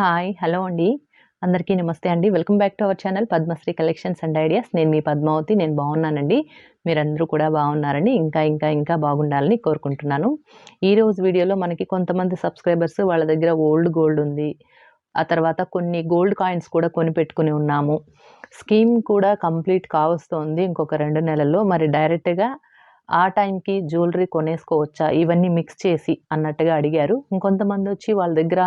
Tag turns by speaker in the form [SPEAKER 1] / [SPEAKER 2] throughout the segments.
[SPEAKER 1] Hi hello అండి. అందరికీ నమస్తే అండి. Welcome back to our channel Padmasri collections and ideas. నేను మీ పద్మావతి నేను బాగున్నానండి. మీరందరూ కూడా బాగున్నారని ఇంకా ఇంకా ఇంకా బాగుండాలని కోరుకుంటున్నాను. ఈరోజు వీడియోలో మనకి కొంతమంది సబ్స్క్రైబర్స్ వాళ్ళ దగ్గర ఓల్డ్ గోల్డ్ ఉంది. ఆ తర్వాత కొన్ని గోల్డ్ కాయిన్స్ కూడా కొని పెట్టుకుని ఉన్నాము. స్కీమ్ కూడా కంప్లీట్ కావస్తోంది ఇంకొక రెండు నెలల్లో. మరి డైరెక్ట్గా ఆ టైంకి జ్యువెలరీ కొనేసుకోవచ్చా? ఇవన్నీ మిక్స్ చేసి అన్నట్టుగా అడిగారు. ఇంకొంతమంది వచ్చి వాళ్ళ దగ్గర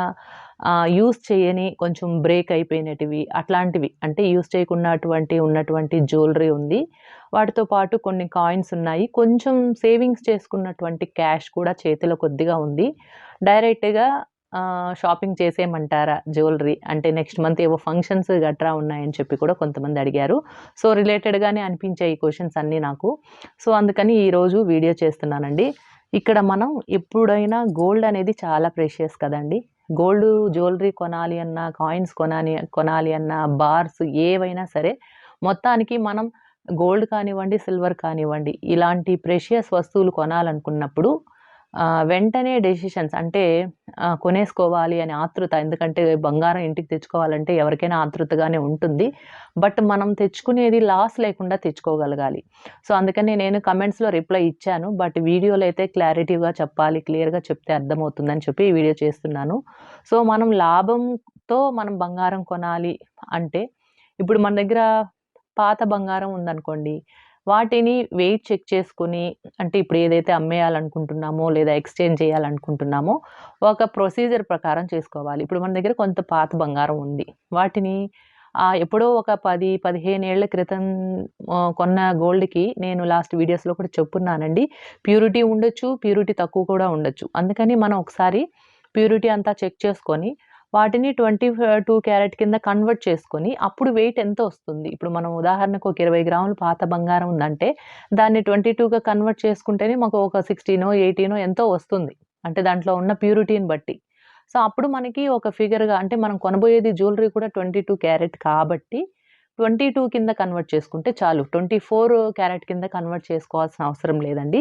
[SPEAKER 1] యూస్ చేయని కొంచెం బ్రేక్ అయిపోయినటివి అట్లాంటివి. అంటే యూస్ చేయకున్నటువంటి ఉన్నటువంటి జ్యువెలరీ ఉంది. వాటితో పాటు కొన్ని కాయిన్స్ ఉన్నాయి. కొంచెం సేవింగ్స్ చేసుకున్నటువంటి క్యాష్ కూడా చేతిలో కొద్దిగా ఉంది. డైరెక్ట్గా షాపింగ్ చేసేయమంటారా జ్యువెలరీ అంటే నెక్స్ట్ మంత్ ఏవో ఫంక్షన్స్ గట్రా ఉన్నాయని చెప్పి కూడా కొంతమంది అడిగారు. సో రిలేటెడ్గానే అనిపించే ఈ క్వశ్చన్స్ అన్నీ నాకు. సో అందుకని ఈరోజు వీడియో చేస్తున్నానండి. ఇక్కడ మనం ఎప్పుడైనా గోల్డ్ అనేది చాలా ప్రెషియస్ కదండి. గోల్డ్ జ్యువెలరీ కొనాలి అన్నా కాయిన్స్ కొనాలి కొనాలి అన్నా బార్స్ ఏవైనా సరే మొత్తానికి మనం గోల్డ్ కానివ్వండి సిల్వర్ కానివ్వండి ఇలాంటి ప్రెషియస్ వస్తువులు కొనాలనుకున్నప్పుడు వెంటనే డెసిషన్స్ అంటే కొనేసుకోవాలి అనే ఆతృత. ఎందుకంటే బంగారం ఇంటికి తెచ్చుకోవాలంటే ఎవరికైనా ఆతృతగానే ఉంటుంది. బట్ మనం తెచ్చుకునేది లాస్ లేకుండా తెచ్చుకోగలగాలి. సో అందుకని నేను కమెంట్స్లో రిప్లై ఇచ్చాను. బట్ వీడియోలో అయితే క్లారిటీగా చెప్పాలి క్లియర్గా చెప్తే అర్థమవుతుందని చెప్పి ఈ వీడియో చేస్తున్నాను. సో మనం లాభంతో మనం బంగారం కొనాలి అంటే ఇప్పుడు మన దగ్గర పాత బంగారం ఉందనుకోండి వాటిని వెయిట్ చెక్ చేసుకుని అంటే ఇప్పుడు ఏదైతే అమ్మేయాలనుకుంటున్నామో లేదా ఎక్స్చేంజ్ చేయాలనుకుంటున్నామో ఒక ప్రొసీజర్ ప్రకారం చేసుకోవాలి. ఇప్పుడు మన దగ్గర కొంత పాత బంగారం ఉంది. వాటిని ఎప్పుడో ఒక పది పదిహేను ఏళ్ళ క్రితం కొన్న గోల్డ్కి నేను లాస్ట్ వీడియోస్లో కూడా చెప్పున్నానండి. ప్యూరిటీ ఉండొచ్చు ప్యూరిటీ తక్కువ కూడా ఉండొచ్చు. అందుకని మనం ఒకసారి ప్యూరిటీ అంతా చెక్ చేసుకొని వాటిని ట్వంటీ టూ క్యారెట్ కింద కన్వర్ట్ చేసుకొని అప్పుడు వెయిట్ ఎంత వస్తుంది? ఇప్పుడు మనం ఉదాహరణకు ఒక ఇరవై గ్రాములు పాత బంగారం ఉందంటే దాన్ని ట్వంటీ టూగా కన్వర్ట్ చేసుకుంటేనే మాకు ఒక సిక్స్టీనో ఎయిటీనో ఎంతో వస్తుంది. అంటే దాంట్లో ఉన్న ప్యూరిటీని బట్టి. సో అప్పుడు మనకి ఒక ఫిగర్గా అంటే మనం కొనబోయేది జ్యువెలరీ కూడా ట్వంటీ టూ క్యారెట్ కాబట్టి ట్వంటీ టూ కింద కన్వర్ట్ చేసుకుంటే చాలు. ట్వంటీ ఫోర్ క్యారెట్ కింద కన్వర్ట్ చేసుకోవాల్సిన అవసరం లేదండి.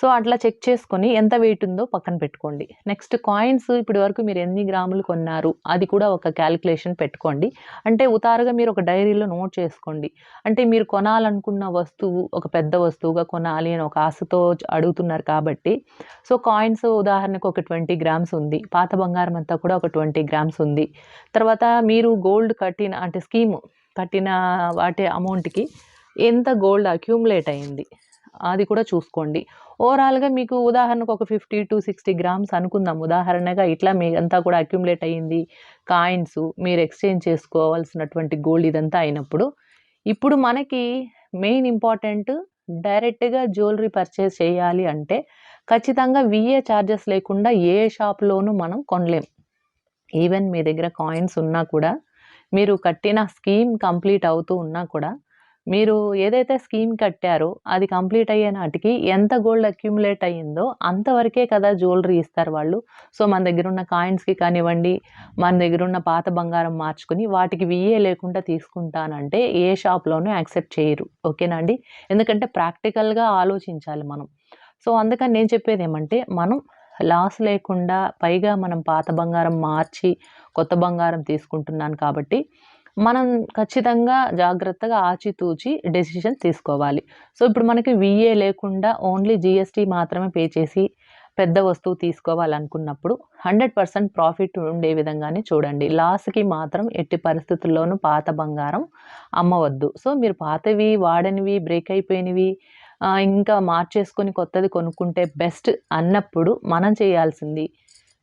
[SPEAKER 1] సో అట్లా చెక్ చేసుకొని ఎంత వెయిట్ ఉందో పక్కన పెట్టుకోండి. నెక్స్ట్ కాయిన్స్ ఇప్పటి వరకు మీరు ఎన్ని గ్రాములు కొన్నారు అది కూడా ఒక క్యాలిక్యులేషన్ పెట్టుకోండి. అంటే ఉతారుగా మీరు ఒక డైరీలో నోట్ చేసుకోండి. అంటే మీరు కొనాలనుకున్న వస్తువు ఒక పెద్ద వస్తువుగా కొనాలి అని ఒక ఆశతో అడుగుతున్నారు కాబట్టి సో కాయిన్స్ ఉదాహరణకు ఒక ట్వంటీ గ్రామ్స్ ఉంది. పాత బంగారం అంతా కూడా ఒక ట్వంటీ గ్రామ్స్ ఉంది. తర్వాత మీరు గోల్డ్ కట్టిన అంటే స్కీము కట్టిన వాటి అమౌంట్కి ఎంత గోల్డ్ అక్యూములేట్ అయింది? అది కూడా చూసుకోండి. ఓవరాల్గా మీకు ఉదాహరణకు ఒక ఫిఫ్టీ టు సిక్స్టీ గ్రామ్స్ అనుకుందాం. ఉదాహరణగా ఇట్లా మీ అంతా కూడా అక్యూములేట్ అయ్యింది కాయిన్స్ మీరు ఎక్స్చేంజ్ చేసుకోవాల్సినటువంటి గోల్డ్ ఇదంతా అయినప్పుడు ఇప్పుడు మనకి మెయిన్ ఇంపార్టెంట్ డైరెక్ట్గా జ్యువెలరీ పర్చేస్ చేయాలి అంటే ఖచ్చితంగా విఏ ఛార్జెస్ లేకుండా ఏ షాప్లోనూ మనం కొనలేం. ఈవెన్ మీ దగ్గర కాయిన్స్ ఉన్నా కూడా మీరు కట్టిన స్కీమ్ కంప్లీట్ అవుతూ ఉన్నా కూడా మీరు ఏదైతే స్కీమ్ కట్టారో అది కంప్లీట్ అయ్యే నాటికి ఎంత గోల్డ్ అక్యుములేట్ అయ్యిందో అంతవరకే కదా జ్యువెలరీ ఇస్తారు వాళ్ళు. సో మన దగ్గర ఉన్న కాయిన్స్కి కానివ్వండి మన దగ్గర ఉన్న పాత బంగారం మార్చుకుని వాటికి విఏ లేకుండా తీసుకుంటానంటే ఏ షాప్లోనూ యాక్సెప్ట్ చేయరు. ఓకేనా అండి? ఎందుకంటే ప్రాక్టికల్గా ఆలోచించాలి మనం. సో అందుకని నేను చెప్పేది ఏమంటే మనం లాస్ లేకుండా పైగా మనం పాత బంగారం మార్చి కొత్త బంగారం తీసుకుంటున్నాను కాబట్టి మనం ఖచ్చితంగా జాగ్రత్తగా ఆచితూచి డెసిషన్ తీసుకోవాలి. సో ఇప్పుడు మనకి విఏ లేకుండా ఓన్లీ జిఎస్టీ మాత్రమే పే చేసి పెద్ద వస్తువు తీసుకోవాలనుకున్నప్పుడు హండ్రెడ్ పర్సెంట్ ప్రాఫిట్ ఉండే విధంగానే చూడండి. లాస్కి మాత్రం ఎట్టి పరిస్థితుల్లోనూ పాత బంగారం అమ్మవద్దు. సో మీరు పాతవి వాడనివి బ్రేక్ అయిపోయినవి ఇంకా మార్చేసుకొని కొత్తది కొనుక్కుంటే బెస్ట్ అన్నప్పుడు మనం చేయాల్సింది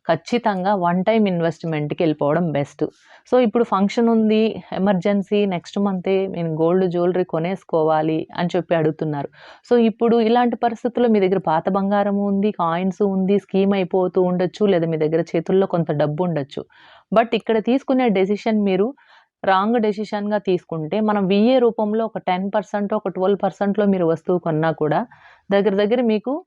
[SPEAKER 1] ఖచ్చితంగా వన్ టైం ఇన్వెస్ట్మెంట్కి వెళ్ళిపోవడం బెస్ట్ సో ఇప్పుడు ఫంక్షన్ ఉంది ఎమర్జెన్సీ నెక్స్ట్ మంతే నేను గోల్డ్ జ్యువెలరీ కొనేసుకోవాలి అని చెప్పి అడుగుతున్నారు. సో ఇప్పుడు ఇలాంటి పరిస్థితుల్లో మీ దగ్గర పాత బంగారం ఉంది కాయిన్స్ ఉంది స్కీమ్ అయిపోతూ ఉండొచ్చు లేదా మీ దగ్గర చేతుల్లో కొంత డబ్బు ఉండొచ్చు. బట్ ఇక్కడ తీసుకునే డెసిషన్ మీరు రాంగ్ డెసిషన్గా తీసుకుంటే మనం విఏ రూపంలో ఒక టెన్ పర్సెంట్ ఒక ట్వెల్వ్ పర్సెంట్లో మీరు వస్తువు కొన్నా కూడా దగ్గర దగ్గర మీకు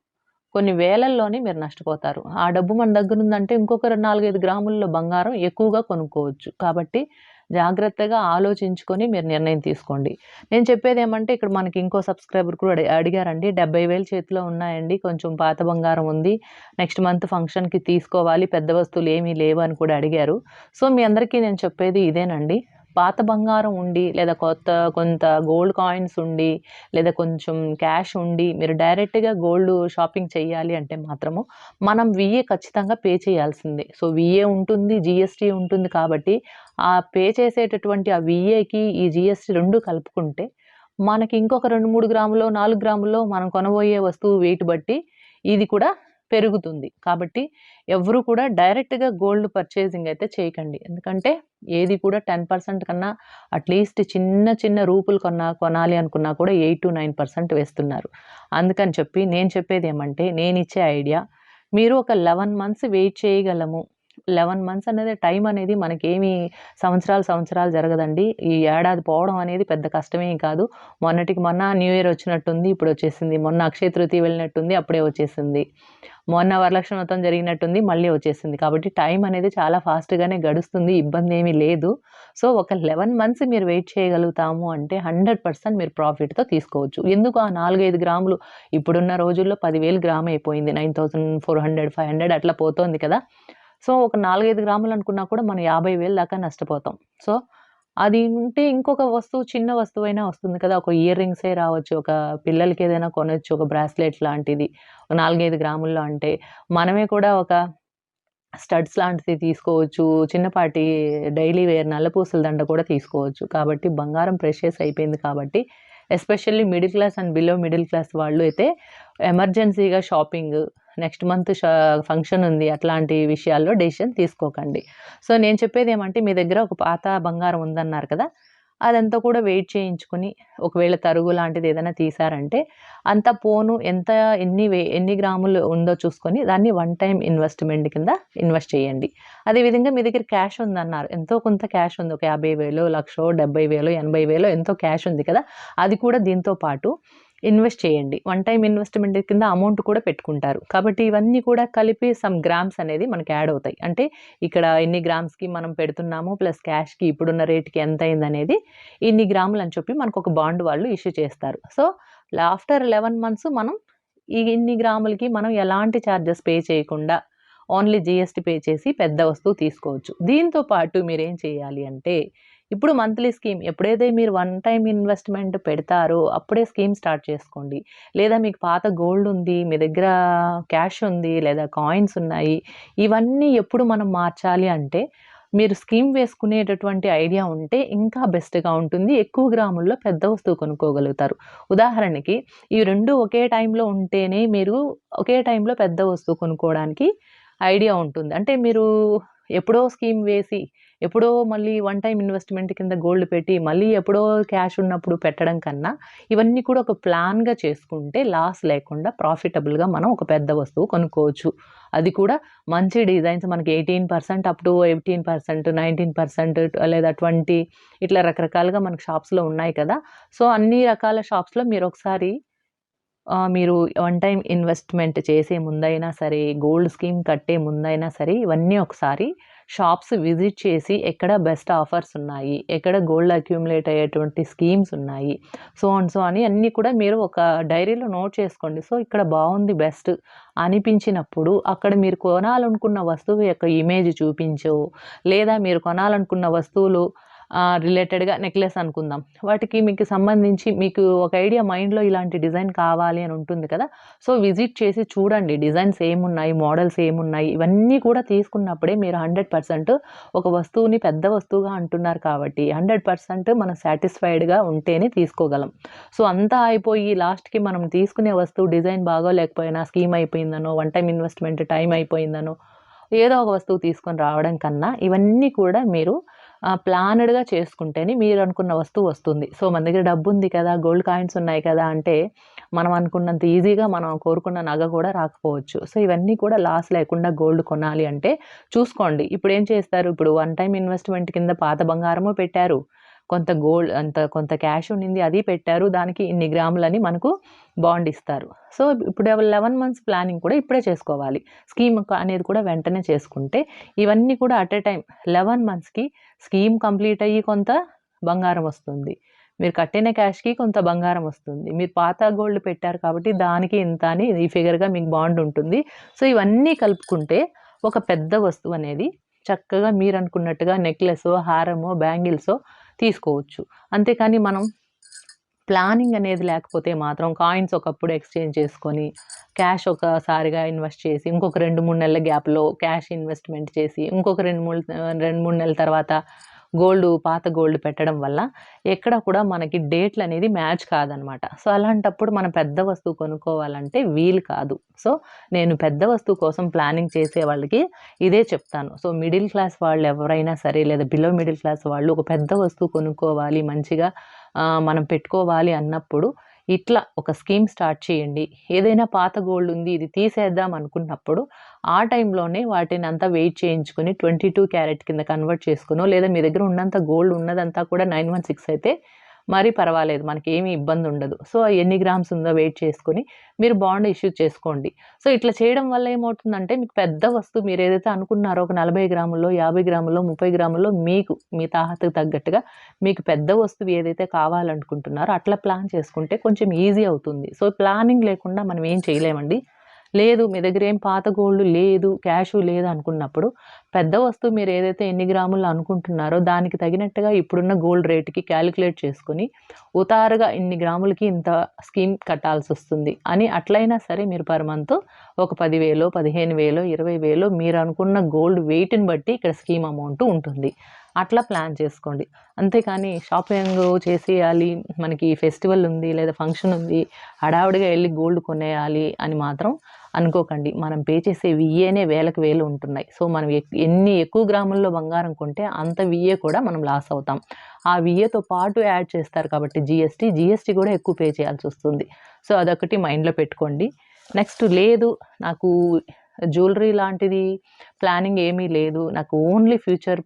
[SPEAKER 1] కొన్ని వేలల్లోనే మీరు నష్టపోతారు. ఆ డబ్బు మన దగ్గర ఉందంటే ఇంకొక నాలుగైదు గ్రాముల్లో బంగారం ఎక్కువగా కొనుక్కోవచ్చు. కాబట్టి జాగ్రత్తగా ఆలోచించుకొని మీరు నిర్ణయం తీసుకోండి. నేను చెప్పేది ఏమంటే ఇక్కడ మనకి ఇంకో సబ్స్క్రైబర్ కూడా అడి అడిగారండి. డెబ్బై వేలు చేతిలో ఉన్నాయండి. కొంచెం పాత బంగారం ఉంది. నెక్స్ట్ మంత్ ఫంక్షన్కి తీసుకోవాలి. పెద్ద వస్తువులు ఏమీ లేవు అని కూడా అడిగారు. సో మీ అందరికీ నేను చెప్పేది ఇదేనండి. పాత బంగారం ఉండి లేదా కొత్త కొంత గోల్డ్ కాయిన్స్ ఉండి లేదా కొంచెం క్యాష్ ఉండి మీరు డైరెక్ట్గా గోల్డ్ షాపింగ్ చేయాలి అంటే మాత్రము మనం విఏ ఖచ్చితంగా పే చేయాల్సిందే. సో విఏ ఉంటుంది జిఎస్టీ ఉంటుంది కాబట్టి ఆ పే చేసేటటువంటి ఆ విఏకి ఈ జిఎస్టీ రెండు కలుపుకుంటే మనకి ఇంకొక రెండు మూడు గ్రాములో నాలుగు గ్రాములో మనం కొనబోయే వస్తువు వెయిట్ బట్టి ఇది కూడా పెరుగుతుంది. కాబట్టి ఎవరు కూడా డైరెక్ట్గా గోల్డ్ పర్చేసింగ్ అయితే చేయకండి. ఎందుకంటే ఏది కూడా టెన్ పర్సెంట్ కన్నా అట్లీస్ట్ చిన్న చిన్న రూపులు కొన్నా కొనాలి అనుకున్నా కూడా ఎయిట్ టు నైన్ పర్సెంట్ వేస్తున్నారు. అందుకని చెప్పి నేను చెప్పేది ఏమంటే నేను ఇచ్చే ఐడియా మీరు ఒక లెవెన్ మంత్స్ వెయిట్ చేయగలము. లెవెన్ మంత్స్ అనేది టైం అనేది మనకేమి సంవత్సరాలు సంవత్సరాలు జరగదండి. ఈ ఏడాది పోవడం అనేది పెద్ద కష్టమేం కాదు. మొన్నటికి మొన్న న్యూ ఇయర్ వచ్చినట్టుంది ఇప్పుడు వచ్చేసింది. మొన్న అక్షయ తృతీయ వెళ్ళినట్టుంది అప్పుడే వచ్చేసింది. మొన్న వరలక్ష్మి వ్రతం జరిగినట్టుంది మళ్ళీ వచ్చేసింది. కాబట్టి టైం అనేది చాలా ఫాస్ట్గానే గడుస్తుంది ఇబ్బంది ఏమీ లేదు. సో ఒక లెవెన్ మంత్స్ మీరు వెయిట్ చేయగలుగుతాము అంటే హండ్రెడ్ పర్సెంట్ మీరు ప్రాఫిట్తో తీసుకోవచ్చు. ఎందుకు ఆ నాలుగైదు గ్రాములు? ఇప్పుడున్న రోజుల్లో పదివేలు గ్రామ్ అయిపోయింది. Nine thousand four hundred five hundred అట్లా పోతుంది కదా. సో ఒక నాలుగైదు గ్రాములు అనుకున్నా కూడా మనం యాభై వేలు దాకా నష్టపోతాం. సో అది ఉంటే ఇంకొక వస్తువు చిన్న వస్తువు అయినా వస్తుంది కదా. ఒక ఇయర్ రింగ్సే రావచ్చు. ఒక పిల్లలకి ఏదైనా కొనొచ్చు ఒక బ్రాస్లెట్ లాంటిది ఒక నాలుగైదు గ్రాముల్లో అంటే. మనమే కూడా ఒక స్టడ్స్ లాంటిది తీసుకోవచ్చు. చిన్నపాటి డైలీ వేర్ నల్లపూసల దండ కూడా తీసుకోవచ్చు. కాబట్టి బంగారం ప్రెషియస్ అయిపోయింది కాబట్టి especially middle class and below middle class వాళ్ళు అయితే ఎమర్జెన్సీగా షాపింగ్ నెక్స్ట్ మంత్ ఫంక్షన్ ఉంది అట్లాంటి విషయాల్లో డెసిషన్ తీసుకోకండి. సో నేను చెప్పేది ఏమంటే మీ దగ్గర ఒక పాత బంగారం ఉందన్నారు కదా అదంతా కూడా వెయిట్ చేయించుకుని ఒకవేళ తరుగు లాంటిది ఏదైనా తీసారంటే అంత పోను ఎంత ఎన్ని వే ఎన్ని గ్రాములు ఉందో చూసుకొని దాన్ని వన్ టైం ఇన్వెస్ట్మెంట్ కింద ఇన్వెస్ట్ చేయండి. అదేవిధంగా మీ దగ్గర క్యాష్ ఉందన్నారు. ఎంతో కొంత క్యాష్ ఉంది. ఒక యాభై వేలు లక్షో డెబ్బై వేలు ఎనభై వేలు ఎంతో క్యాష్ ఉంది కదా అది కూడా దీంతో పాటు ఇన్వెస్ట్ చేయండి. వన్ టైం ఇన్వెస్ట్మెంట్ కింద అమౌంట్ కూడా పెట్టుకుంటారు. కాబట్టి ఇవన్నీ కూడా కలిపి సమ్ గ్రామ్స్ అనేది మనకి యాడ్ అవుతాయి. అంటే ఇక్కడ ఎన్ని గ్రామ్స్కి మనం పెడుతున్నాము ప్లస్ క్యాష్కి ఇప్పుడున్న రేట్కి ఎంత అయింది అనేది ఇన్ని గ్రాములు అని చెప్పి మనకు ఒక బాండ్ వాళ్ళు ఇష్యూ చేస్తారు. సో ఆఫ్టర్ లెవెన్ మంత్స్ మనం ఈ ఇన్ని గ్రాములకి మనం ఎలాంటి ఛార్జెస్ పే చేయకుండా ఓన్లీ జిఎస్టీ పే చేసి పెద్ద వస్తువు తీసుకోవచ్చు. దీంతో పాటు మీరు ఏం చేయాలి అంటే ఇప్పుడు మంత్లీ స్కీమ్ ఎప్పుడైతే మీరు వన్ టైం ఇన్వెస్ట్మెంట్ పెడతారో అప్పుడే స్కీమ్ స్టార్ట్ చేసుకోండి. లేదా మీకు పాత గోల్డ్ ఉంది మీ దగ్గర క్యాష్ ఉంది లేదా కాయిన్స్ ఉన్నాయి ఇవన్నీ ఎప్పుడు మనం మార్చాలి అంటే మీరు స్కీమ్ వేసుకునేటటువంటి ఐడియా ఉంటే ఇంకా బెస్ట్గా ఉంటుంది. ఎక్కువ గ్రాముల్లో పెద్ద వస్తువు కొనుక్కోగలుగుతారు. ఉదాహరణకి ఈ రెండు ఒకే టైంలో ఉంటేనే మీరు ఒకే టైంలో పెద్ద వస్తువు కొనుక్కోవడానికి ఐడియా ఉంటుంది. అంటే మీరు ఎప్పుడో స్కీమ్ వేసి ఎప్పుడో మళ్ళీ వన్ టైం ఇన్వెస్ట్మెంట్ కింద గోల్డ్ పెట్టి మళ్ళీ ఎప్పుడో క్యాష్ ఉన్నప్పుడు పెట్టడం కన్నా ఇవన్నీ కూడా ఒక ప్లాన్గా చేసుకుంటే లాస్ లేకుండా ప్రాఫిటబుల్గా మనం ఒక పెద్ద వస్తువు కొనుక్కోవచ్చు. అది కూడా మంచి డిజైన్స్ మనకి eighteen percent up to eighteen percent nineteen percent లేదా ట్వంటీ ఇట్లా రకరకాలుగా మనకు షాప్స్లో ఉన్నాయి కదా. సో అన్ని రకాల షాప్స్లో మీరు ఒకసారి మీరు వన్ టైం ఇన్వెస్ట్మెంట్ చేసే ముందైనా సరే గోల్డ్ స్కీమ్ కట్టే ముందైనా సరే ఇవన్నీ ఒకసారి షాప్స్ విజిట్ చేసి ఎక్కడ బెస్ట్ ఆఫర్స్ ఉన్నాయి ఎక్కడ గోల్డ్ అక్యూములేట్ అయ్యేటువంటి స్కీమ్స్ ఉన్నాయి సో అండ్ సో అని అన్నీ కూడా మీరు ఒక డైరీలో నోట్ చేసుకోండి. సో ఇక్కడ బాగుంది బెస్ట్ అనిపించినప్పుడు అక్కడ మీరు కొనాలనుకున్న వస్తువు యొక్క ఇమేజ్ చూపించో లేదా మీరు కొనాలనుకున్న వస్తువులు రిలేటెడ్గా నెక్లెస్ అనుకుందాం. వాటికి మీకు సంబంధించి మీకు ఒక ఐడియా మైండ్లో ఇలాంటి డిజైన్ కావాలి అని ఉంటుంది కదా? సో విజిట్ చేసి చూడండి. డిజైన్స్ ఏమున్నాయి? మోడల్స్ ఏమున్నాయి? ఇవన్నీ కూడా తీసుకున్నప్పుడే మీరు హండ్రెడ్ పర్సెంట్ ఒక వస్తువుని పెద్ద వస్తువుగా అంటున్నారు కాబట్టి హండ్రెడ్ పర్సెంట్ మనం సాటిస్ఫైడ్గా ఉంటేనే తీసుకోగలం. సో అంతా అయిపోయి లాస్ట్కి మనం తీసుకునే వస్తువు డిజైన్ బాగోలేకపోయినా స్కీమ్ అయిపోయిందనో వన్ టైం ఇన్వెస్ట్మెంట్ టైం అయిపోయిందనో ఏదో ఒక వస్తువు తీసుకొని రావడం కన్నా ఇవన్నీ కూడా మీరు ప్లానెడ్గా చేసుకుంటేనే మీరు అనుకున్న వస్తువు వస్తుంది. సో మన దగ్గర డబ్బు ఉంది కదా గోల్డ్ కాయిన్స్ ఉన్నాయి కదా అంటే మనం అనుకున్నంత ఈజీగా మనం కోరుకున్న నగ కూడా రాకపోవచ్చు. సో ఇవన్నీ కూడా లాస్ లేకుండా గోల్డ్ కొనాలి అంటే చూసుకోండి. ఇప్పుడు ఏం చేస్తారు? ఇప్పుడు వన్ టైం ఇన్వెస్ట్మెంట్ కింద పాత బంగారము పెట్టారు. కొంత గోల్డ్ అంత కొంత క్యాష్ ఉండింది అది పెట్టారు. దానికి ఇన్ని గ్రాములని మనకు బాండ్ ఇస్తారు. సో ఇప్పుడు లెవెన్ మంత్స్ ప్లానింగ్ కూడా ఇప్పుడే చేసుకోవాలి. స్కీమ్ అనేది కూడా వెంటనే చేసుకుంటే ఇవన్నీ కూడా అట్ ఏ టైం లెవెన్ మంత్స్కి స్కీమ్ కంప్లీట్ అయ్యి కొంత బంగారం వస్తుంది. మీరు కట్టిన క్యాష్కి కొంత బంగారం వస్తుంది. మీరు పాత గోల్డ్ పెట్టారు కాబట్టి దానికి ఇంత అని ఈ ఫిగర్గా మీకు బాండ్ ఉంటుంది. సో ఇవన్నీ కలుపుకుంటే ఒక పెద్ద వస్తువు అనేది చక్కగా మీరు అనుకున్నట్టుగా నెక్లెస్ హారమో బ్యాంగిల్సో తీసుకోవచ్చు. అంతేకాని మనం ప్లానింగ్ అనేది లేకపోతే మాత్రం కాయిన్స్ ఒకప్పుడు ఎక్స్చేంజ్ చేసుకొని క్యాష్ ఒకసారిగా ఇన్వెస్ట్ చేసి ఇంకొక రెండు మూడు నెలల గ్యాప్లో క్యాష్ ఇన్వెస్ట్మెంట్ చేసి ఇంకొక రెండు మూడు రెండు మూడు నెలల తర్వాత గోల్డ్ పాత గోల్డ్ పెట్టడం వల్ల ఎక్కడ కూడా మనకి డేట్లు అనేది మ్యాచ్ కాదనమాట. సో అలాంటప్పుడు మనం పెద్ద వస్తువు కొనుక్కోవాలంటే వీలు కాదు. సో నేను పెద్ద వస్తువు కోసం ప్లానింగ్ చేసే వాళ్ళకి ఇదే చెప్తాను. సో మిడిల్ క్లాస్ వాళ్ళు ఎవరైనా సరే లేదా బిలో మిడిల్ క్లాస్ వాళ్ళు ఒక పెద్ద వస్తువు కొనుక్కోవాలి మంచిగా మనం పెట్టుకోవాలి అన్నప్పుడు ఇట్లా ఒక స్కీమ్ స్టార్ట్ చేయండి. ఏదైనా పాత గోల్డ్ ఉంది ఇది తీసేద్దాం అనుకున్నప్పుడు ఆ టైంలోనే వాటిని అంతా వెయిట్ చేయించుకొని ట్వంటీ టూ క్యారెట్ కింద కన్వర్ట్ చేసుకునో లేదా మీ దగ్గర ఉన్నంత గోల్డ్ ఉన్నదంతా కూడా నైన్ వన్ సిక్స్ అయితే మరీ పర్వాలేదు మనకి ఏమీ ఇబ్బంది ఉండదు. సో ఎన్ని గ్రామ్స్ ఉందో వెయిట్ చేసుకుని మీరు బాండ్ ఇష్యూ చేసుకోండి. సో ఇట్లా చేయడం వల్ల ఏమవుతుందంటే మీకు పెద్ద వస్తువు మీరు ఏదైతే అనుకున్నారో ఒక నలభై గ్రాముల్లో యాభై గ్రాముల్లో ముప్పై గ్రాముల్లో మీకు మీ తాహతకు తగ్గట్టుగా మీకు పెద్ద వస్తువు ఏదైతే కావాలనుకుంటున్నారో అట్లా ప్లాన్ చేసుకుంటే కొంచెం ఈజీ అవుతుంది. సో ప్లానింగ్ లేకుండా మనం ఏం చేయలేమండి. లేదు మీ దగ్గర ఏం పాత గోల్డ్ లేదు క్యాష్ లేదు అనుకున్నప్పుడు పెద్ద వస్తువు మీరు ఏదైతే ఎన్ని గ్రాములు అనుకుంటున్నారో దానికి తగినట్టుగా ఇప్పుడున్న గోల్డ్ రేట్కి క్యాలిక్యులేట్ చేసుకుని ఉతారుగా ఇన్ని గ్రాములకి ఇంత స్కీమ్ కట్టాల్సి వస్తుంది. అని అట్లయినా సరే మీరు పర్ మంత్ ఒక పదివేలో పదిహేను వేలో ఇరవై వేలో మీరు అనుకున్న గోల్డ్ వెయిట్ని బట్టి ఇక్కడ స్కీమ్ అమౌంట్ ఉంటుంది. అట్లా ప్లాన్ చేసుకోండి. అంతేకాని షాపింగ్ చేసేయాలి మనకి ఫెస్టివల్ ఉంది లేదా ఫంక్షన్ ఉంది హడావుడిగా వెళ్ళి గోల్డ్ కొనేయాలి అని మాత్రం అనుకోకండి. మనం పే చేసే విఏనే వేలకు వేలు ఉంటున్నాయి. సో మనం ఎన్ని ఎక్కువ గ్రాముల్లో బంగారం కొంటే అంత విఏ కూడా మనం లాస్ అవుతాం. ఆ విఏతో పాటు యాడ్ చేస్తారు కాబట్టి జిఎస్టీ జిఎస్టీ కూడా ఎక్కువ పే చేయాల్సి వస్తుంది. సో అదొకటి మైండ్లో పెట్టుకోండి. నెక్స్ట్ లేదు నాకు జ్యువెలరీ లాంటిది ప్లానింగ్ ఏమీ లేదు. నాకు ఓన్లీ ఫ్యూచర్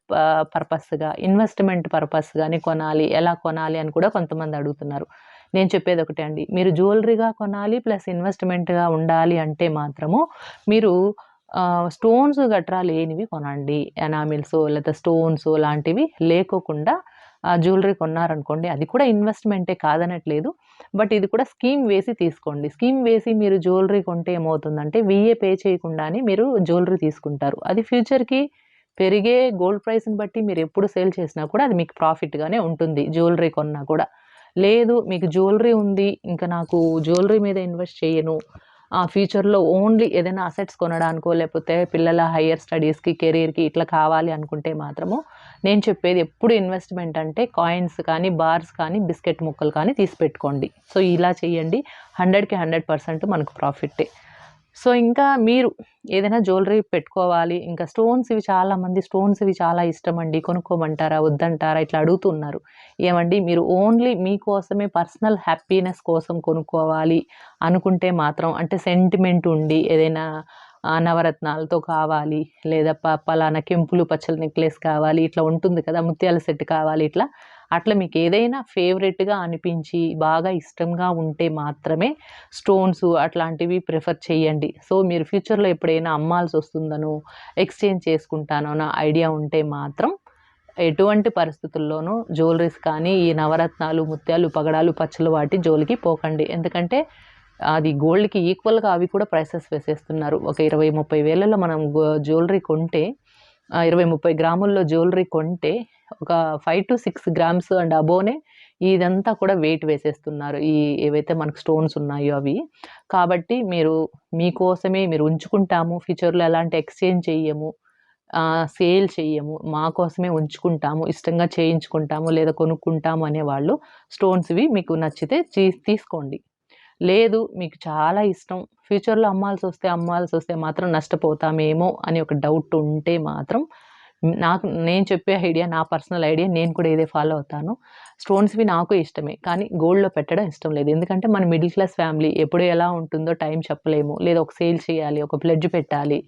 [SPEAKER 1] పర్పస్గా ఇన్వెస్ట్మెంట్ పర్పస్గానే కొనాలి ఎలా కొనాలి అని కూడా కొంతమంది అడుగుతున్నారు. నేను చెప్పేది ఒకటే అండి. మీరు జ్యువెలరీగా కొనాలి ప్లస్ ఇన్వెస్ట్మెంట్గా ఉండాలి అంటే మాత్రము మీరు స్టోన్స్ గట్రా లేనివి కొనండి. ఎనామిల్స్ లేదా స్టోన్స్ లాంటివి లేకోకుండా జ్యువెలరీ కొన్నారనుకోండి అది కూడా ఇన్వెస్ట్మెంటే కాదనట్లేదు. బట్ ఇది కూడా స్కీమ్ వేసి తీసుకోండి. స్కీమ్ వేసి మీరు జ్యువెలరీ కొంటే ఏమవుతుందంటే విఏ పే చేయకుండానే మీరు జ్యువెలరీ తీసుకుంటారు. అది ఫ్యూచర్కి పెరిగే గోల్డ్ ప్రైస్ని బట్టి మీరు ఎప్పుడు సేల్ చేసినా కూడా అది మీకు ప్రాఫిట్గానే ఉంటుంది జ్యువెలరీ కొన్నా కూడా. లేదు మీకు జ్యువెలరీ ఉంది ఇంకా నాకు జ్యువెలరీ మీద ఇన్వెస్ట్ చేయను. ఫ్యూచర్లో ఓన్లీ ఏదైనా అసెట్స్ కొనడానికో లేకపోతే పిల్లల హయ్యర్ స్టడీస్కి కెరీర్కి ఇట్లా కావాలి అనుకుంటే మాత్రము నేను చెప్పేది ఎప్పుడు ఇన్వెస్ట్మెంట్ అంటే కాయిన్స్ కానీ బార్స్ కానీ బిస్కెట్ ముక్కలు కానీ తీసి పెట్టుకోండి. సో ఇలా చేయండి. హండ్రెడ్కి హండ్రెడ్ పర్సెంట్ మనకు ప్రాఫిట్టే సో ఇంకా మీరు ఏదైనా జ్యువెలరీ పెట్టుకోవాలి. ఇంకా స్టోన్స్ ఇవి చాలామంది స్టోన్స్ ఇవి చాలా ఇష్టం అండి కొనుక్కోమంటారా వద్దంటారా ఇట్లా అడుగుతున్నారు. ఏమండి? మీరు ఓన్లీ మీకోసమే పర్సనల్ హ్యాపీనెస్ కోసం కొనుక్కోవాలి అనుకుంటే మాత్రం అంటే సెంటిమెంట్ ఉండి ఏదైనా నవరత్నాలతో కావాలి లేదా పలానా కెంపులు పచ్చల నెక్లెస్ కావాలి ఇట్లా ఉంటుంది కదా ముత్యాల సెట్ కావాలి ఇట్లా అట్లా మీకు ఏదైనా ఫేవరెట్గా అనిపించి బాగా ఇష్టంగా ఉంటే మాత్రమే స్టోన్స్ అట్లాంటివి ప్రిఫర్ చేయండి. సో మీరు ఫ్యూచర్లో ఎప్పుడైనా అమ్మాల్సి వస్తుందనో ఎక్స్చేంజ్ చేసుకుంటానో నా ఐడియా ఉంటే మాత్రం ఎటువంటి పరిస్థితుల్లోనూ జ్యువెలరీస్ కానీ ఈ నవరత్నాలు ముత్యాలు పగడాలు పచ్చలు వాటి జోలికి పోకండి. ఎందుకంటే అది గోల్డ్కి ఈక్వల్గా అవి కూడా ప్రైసెస్ వేసేస్తున్నారు. ఒక ఇరవై ముప్పై వేలలో మనం జ్యువెలరీ కొంటే ఇరవై ముప్పై గ్రాముల్లో జ్యువెలరీ కొంటే ఒక five to six grams and అబోనే ఇదంతా కూడా వెయిట్ వేసేస్తున్నారు. ఈ ఏవైతే మనకు స్టోన్స్ ఉన్నాయో అవి. కాబట్టి మీరు మీకోసమే మీరు ఉంచుకుంటాము. ఫ్యూచర్లో ఎలాంటి ఎక్స్చేంజ్ చెయ్యము. సేల్ చెయ్యము. మా కోసమే ఉంచుకుంటాము. ఇష్టంగా చేయించుకుంటాము లేదా కొనుక్కుంటాము అనేవాళ్ళు స్టోన్స్వి మీకు నచ్చితే తీసుకోండి. లేదు మీకు చాలా ఇష్టం. ఫ్యూచర్లో అమ్మాల్సి వస్తే అమ్మాల్సి వస్తే మాత్రం నష్టపోతామేమో అని ఒక డౌట్ ఉంటే మాత్రం నాకు నేను చెప్పే ఐడియా నా పర్సనల్ ఐడియా నేను కూడా ఇదే ఫాలో అవుతాను. స్టోన్స్వి నాకు ఇష్టమే కానీ గోల్డ్లో పెట్టడం ఇష్టం లేదు. ఎందుకంటే మన మిడిల్ క్లాస్ ఫ్యామిలీ ఎప్పుడు ఎలా ఉంటుందో టైం చెప్పలేము. లేదా ఒక సేల్ చేయాలి ఒక ప్లెడ్జ్ పెట్టాలి.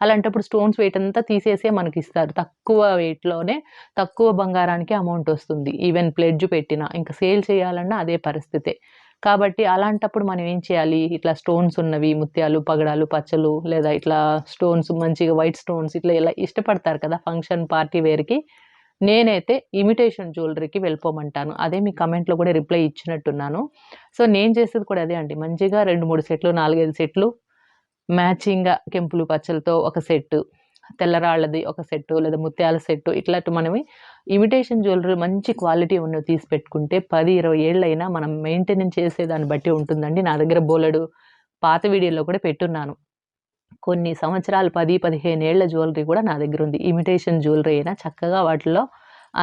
[SPEAKER 1] అలాంటప్పుడు స్టోన్స్ వెయిట్ అంతా తీసేసే మనకి ఇస్తారు తక్కువ వెయిట్లోనే తక్కువ బంగారానికి అమౌంట్ వస్తుంది. ఈవెన్ ప్లెడ్జ్ పెట్టినా ఇంకా సేల్ చేయాలన్నా అదే పరిస్థితే. కాబట్టి అలాంటప్పుడు మనం ఏం చేయాలి? ఇట్లా స్టోన్స్ ఉన్నవి ముత్యాలు పగడాలు పచ్చలు లేదా ఇట్లా స్టోన్స్ మంచిగా వైట్ స్టోన్స్ ఇట్లా ఇలా ఇష్టపడతారు కదా ఫంక్షన్ పార్టీ వేర్కి నేనైతే ఇమిటేషన్ జ్యువెలరీకి వెళ్ళిపోమంటాను. అదే మీ కమెంట్లో కూడా రిప్లై ఇచ్చినట్టున్నాను. సో నేను చేసేది కూడా అదే అండి. మంచిగా రెండు మూడు సెట్లు నాలుగైదు సెట్లు మ్యాచింగ్గా కెంపులు పచ్చలతో ఒక సెట్ తెల్లరాళ్ళది ఒక సెట్టు లేదా ముత్యాల సెట్టు ఇట్లాంటి మనవి ఇమిటేషన్ జ్యువెలరీ మంచి క్వాలిటీ ఉన్నవి తీసి పెట్టుకుంటే పది ఇరవై ఏళ్ళైనా మనం మెయింటెనెన్స్ చేసేదాన్ని బట్టి ఉంటుందండి. నా దగ్గర బోలెడు పాత వీడియోలో కూడా పెట్టున్నాను. కొన్ని సంవత్సరాలు పది పదిహేను ఏళ్ళ జ్యువెలరీ కూడా నా దగ్గర ఉంది. ఇమిటేషన్ జ్యువెలరీ అయినా చక్కగా వాటిలో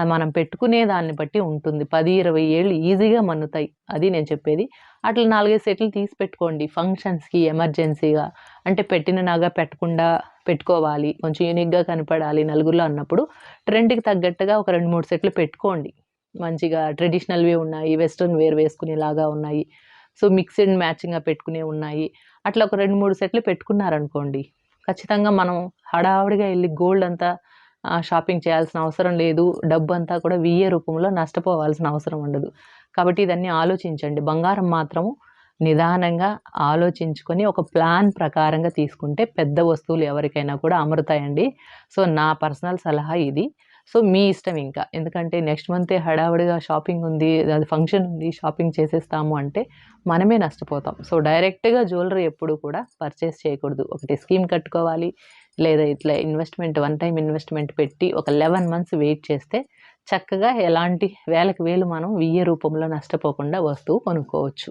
[SPEAKER 1] మనం పెట్టుకునే దాన్ని బట్టి ఉంటుంది. పది ఇరవై ఏళ్ళు ఈజీగా మన్నుతాయి. అది నేను చెప్పేది. అట్లా నాలుగైదు సెట్లు తీసి పెట్టుకోండి. ఫంక్షన్స్కి ఎమర్జెన్సీగా. అంటే పెట్టిన నాగా పెట్టకుండా పెట్టుకోవాలి. కొంచెం యూనిక్గా కనపడాలి నలుగురిలో అన్నప్పుడు. ట్రెండ్కి తగ్గట్టుగా ఒక రెండు మూడు సెట్లు పెట్టుకోండి. మంచిగా ట్రెడిషనల్వి ఉన్నాయి వెస్ట్రన్ వేర్ వేసుకునేలాగా ఉన్నాయి. సో మిక్స్డ్ మ్యాచింగ్గా పెట్టుకునే ఉన్నాయి. అట్లా ఒక రెండు మూడు సెట్లు పెట్టుకున్నారనుకోండి. ఖచ్చితంగా మనం హడావుడిగా వెళ్ళి గోల్డ్ అంతా షాపింగ్ చేయాల్సిన అవసరం లేదు. డబ్బు అంతా కూడా వియ్యే రూపంలో నష్టపోవాల్సిన అవసరం ఉండదు. కాబట్టి ఇదన్నీ ఆలోచించండి. బంగారం మాత్రము నిదానంగా ఆలోచించుకొని ఒక ప్లాన్ ప్రకారంగా తీసుకుంటే పెద్ద వస్తువులు ఎవరికైనా కూడా అమరుతాయండి. సో నా పర్సనల్ సలహా ఇది. సో మీ ఇష్టం ఇంకా. ఎందుకంటే నెక్స్ట్ మంతే హడావుడిగా షాపింగ్ ఉంది అది ఫంక్షన్ ఉంది షాపింగ్ చేసేస్తాము అంటే మనమే నష్టపోతాం. సో డైరెక్ట్గా జ్యువెలరీ ఎప్పుడు కూడా పర్చేస్ చేయకూడదు. ఒకటి స్కీమ్ కట్టుకోవాలి లేదా ఇట్లా ఇన్వెస్ట్మెంట్ వన్ టైం ఇన్వెస్ట్మెంట్ పెట్టి ఒక లెవెన్ మంత్స్ వెయిట్ చేస్తే చక్కగా ఎలాంటి వేలకు వేలు మనం వెయ్యి రూపంలో నష్టపోకుండా వస్తువు కొనుక్కోవచ్చు.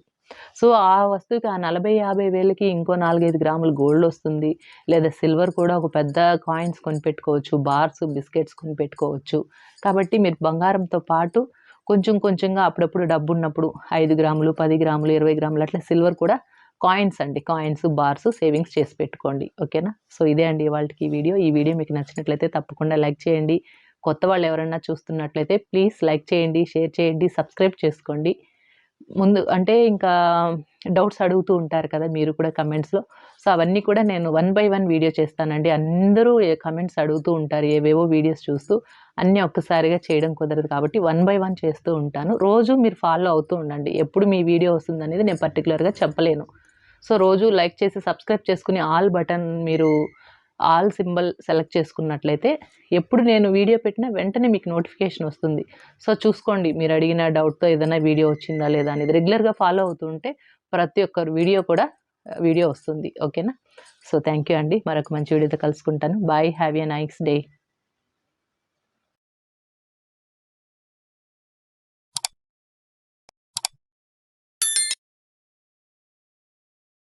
[SPEAKER 1] సో ఆ వస్తువుకి ఆ నలభై యాభై వేలకి ఇంకో నాలుగైదు గ్రాములు గోల్డ్ వస్తుంది. లేదా సిల్వర్ కూడా ఒక పెద్ద కాయిన్స్ కొనిపెట్టుకోవచ్చు బార్స్ బిస్కెట్స్ కొనిపెట్టుకోవచ్చు. కాబట్టి మీరు బంగారంతో పాటు కొంచెం కొంచెంగా అప్పుడప్పుడు డబ్బు ఉన్నప్పుడు ఐదు గ్రాములు పది గ్రాములు ఇరవై గ్రాములు అట్లా సిల్వర్ కూడా కాయిన్స్ అండి కాయిన్స్ బార్స్ సేవింగ్స్ చేసి పెట్టుకోండి ఓకేనా? సో ఇదే అండి వాళ్ళకి వీడియో. ఈ వీడియో మీకు నచ్చినట్లయితే తప్పకుండా లైక్ చేయండి. కొత్త వాళ్ళు ఎవరైనా చూస్తున్నట్లయితే ప్లీజ్ లైక్ చేయండి షేర్ చేయండి సబ్స్క్రైబ్ చేసుకోండి. ముందు అంటే ఇంకా డౌట్స్ అడుగుతూ ఉంటారు కదా మీరు కూడా కమెంట్స్లో. సో అవన్నీ కూడా నేను వన్ బై వన్ వీడియో చేస్తానండి. అందరూ కమెంట్స్ అడుగుతూ ఉంటారు ఏవేవో వీడియోస్ చూస్తూ అన్నీ ఒక్కసారిగా చేయడం కుదరదు కాబట్టి వన్ బై వన్ చేస్తూ ఉంటాను. రోజు మీరు ఫాలో అవుతూ ఉండండి. ఎప్పుడు మీ వీడియో వస్తుంది అనేది నేను పర్టికులర్గా చెప్పలేను. సో రోజు లైక్ చేసి సబ్స్క్రైబ్ చేసుకుని ఆల్ బటన్ మీరు ఆల్ సింబల్ సెలెక్ట్ చేసుకున్నట్లయితే ఎప్పుడు నేను వీడియో పెట్టినా వెంటనే మీకు నోటిఫికేషన్ వస్తుంది. సో చూసుకోండి మీరు అడిగిన డౌట్తో ఏదైనా వీడియో వచ్చిందా లేదా అనేది రెగ్యులర్గా ఫాలో అవుతుంటే ప్రతి ఒక్కరు వీడియో కూడా వీడియో వస్తుంది. ఓకేనా? సో థ్యాంక్ యూ అండి. మరొక మంచి వీడియోతో కలుసుకుంటాను. Bye have a nice day.